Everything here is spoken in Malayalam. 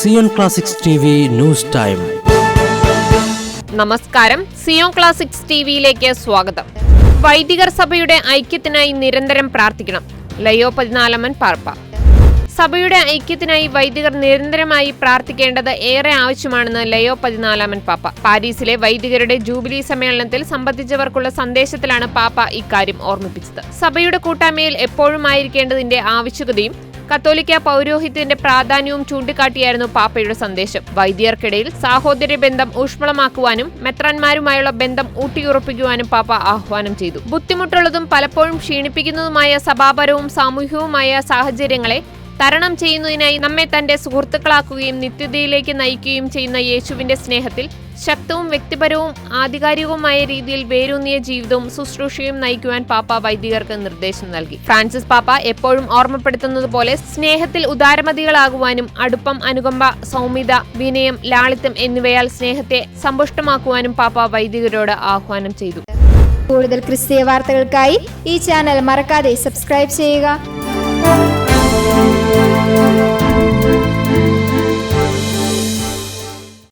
Zion classics news time. നമസ്കാരം. സിയോൺ ക്ലാസിക്സ് ടിവിയിലേക്ക് സ്വാഗതം. വൈദികർ സഭയുടെ ഐക്യത്തിനായി നിരന്തരം പ്രാർത്ഥിക്കണം. ലയോ പതിനാലമ്മൻ പാർപ്പ. സഭയുടെ ഐക്യത്തിനായി വൈദികർ നിരന്തരമായി പ്രാർത്ഥിക്കേണ്ടത് ഏറെ ആവശ്യമാണെന്ന് ലയോ പതിനാലാമൻ പാപ്പ. പാരീസിലെ വൈദികരുടെ ജൂബിലി സമ്മേളനത്തിൽ സംബന്ധിച്ചവർക്കുള്ള സന്ദേശത്തിലാണ് പാപ്പ ഇക്കാര്യം ഓർമ്മിപ്പിച്ചത്. സഭയുടെ കൂട്ടായ്മയിൽ എപ്പോഴും ആയിരിക്കേണ്ടതിന്റെ ആവശ്യകതയും കത്തോലിക്ക പൗരോഹിത്യത്തിന്റെ പ്രാധാന്യവും ചൂണ്ടിക്കാട്ടിയായിരുന്നു പാപ്പയുടെ സന്ദേശം. വൈദികർക്കിടയിൽ സാഹോദര്യ ബന്ധം ഊഷ്മളമാക്കുവാനും മെത്രാന്മാരുമായുള്ള ബന്ധം ഊട്ടിയുറപ്പിക്കുവാനും പാപ്പ ആഹ്വാനം ചെയ്തു. ബുദ്ധിമുട്ടുള്ളതും പലപ്പോഴും ക്ഷീണിപ്പിക്കുന്നതുമായ സഭാപരവും സാമൂഹികവുമായ സാഹചര്യങ്ങളെ തരണം ചെയ്യുന്നതിനായി നമ്മെ തന്റെ സുഹൃത്തുക്കളാക്കുകയും നിത്യതയിലേക്ക് നയിക്കുകയും ചെയ്യുന്ന യേശുവിന്റെ സ്നേഹത്തിൽ ശക്തവും വ്യക്തിപരവും ആധികാരികവുമായ രീതിയിൽ വേരൂന്നിയ ജീവിതവും ശുശ്രൂഷയും നയിക്കുവാൻ പാപ്പ വൈദികർക്ക് നിർദ്ദേശം നൽകി. ഫ്രാൻസിസ് പാപ്പ എപ്പോഴും ഓർമ്മപ്പെടുത്തുന്നത് പോലെ സ്നേഹത്തിൽ ഉദാരമതികളാകുവാനും അടുപ്പം അനുകമ്പ സൗമ്യത വിനയം ലാളിത്യം എന്നിവയാൽ സ്നേഹത്തെ സമ്പുഷ്ടമാക്കുവാനും പാപ്പ വൈദികരോട് ആഹ്വാനം ചെയ്തു. കൂടുതൽ ക്രിസ്തീയ വാർത്തകൾക്കായി ഈ ചാനൽ മറക്കാതെ സബ്സ്ക്രൈബ് ചെയ്യുക.